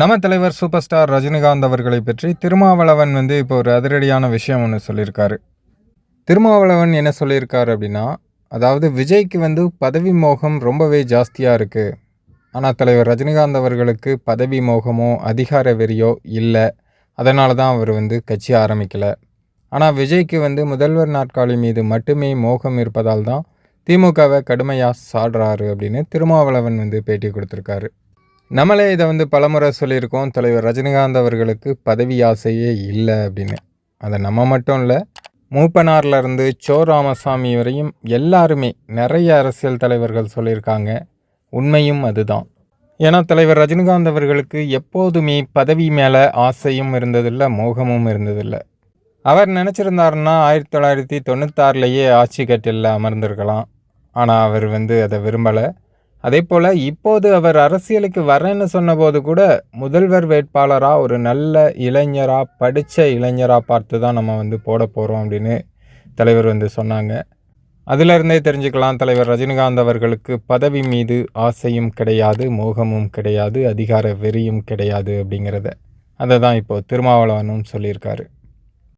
நம்ம தலைவர் super star Rajinikanth அவர்களை பற்றி திருமாவளவன் வந்து இப்போ ஒரு அதிரடியான விஷயம் ஒன்று சொல்லியிருக்காரு. திருமாவளவன் என்ன சொல்லியிருக்காரு அப்படின்னா அதாவது விஜய்க்கு வந்து பதவி மோகம் ரொம்பவே ஜாஸ்தியாக இருக்குது ஆனால் தலைவர் ரஜினிகாந்த் அவர்களுக்கு பதவி மோகமோ அதிகார வெறியோ இல்லை. அதனால தான் அவர் வந்து கட்சி ஆரம்பிக்கலை. ஆனால் விஜய்க்கு வந்து முதல்வர் நாற்காலி மீது மட்டுமே மோகம் இருப்பதால் தான் திமுகவை கடுமையாக சாடுறாரு அப்படின்னு திருமாவளவன் வந்து பேட்டி கொடுத்துருக்காரு. நம்மளே இதை வந்து பலமுறை சொல்லியிருக்கோம். தலைவர் ரஜினிகாந்த் அவர்களுக்கு பதவி ஆசையே இல்லை அப்படின்னு. அதை நம்ம மட்டும் இல்லை மூப்பனார்லேருந்து சோ ராமசாமி வரையும் எல்லாருமே நிறைய அரசியல் தலைவர்கள் சொல்லியிருக்காங்க. உண்மையும் அதுதான். ஏன்னா தலைவர் ரஜினிகாந்த் அவர்களுக்கு எப்போதுமே பதவி மேலே ஆசையும் இருந்ததில்லை மோகமும் இருந்ததில்லை. அவர் நினச்சிருந்தாருன்னா ஆயிரத்தி தொள்ளாயிரத்தி தொண்ணூத்தாறுலேயே ஆட்சி கட்டில் அமர்ந்திருக்கலாம். ஆனால் அவர் வந்து அதை விரும்பலை. அதே போல் இப்போது அவர் அரசியலுக்கு வரேன்னு சொன்னபோது கூட முதல்வர் வேட்பாளராக ஒரு நல்ல இளைஞராக படித்த இளைஞராக பார்த்து தான் நம்ம வந்து போட போகிறோம் அப்படின்னு தலைவர் வந்து சொன்னாங்க. அதிலிருந்தே தெரிஞ்சுக்கலாம் தலைவர் ரஜினிகாந்த் அவர்களுக்கு பதவி மீது ஆசையும் கிடையாது மோகமும் கிடையாது அதிகார வெறியும் கிடையாது அப்படிங்கிறத. அதை தான் இப்போது திருமாவளவனும் சொல்லியிருக்காரு.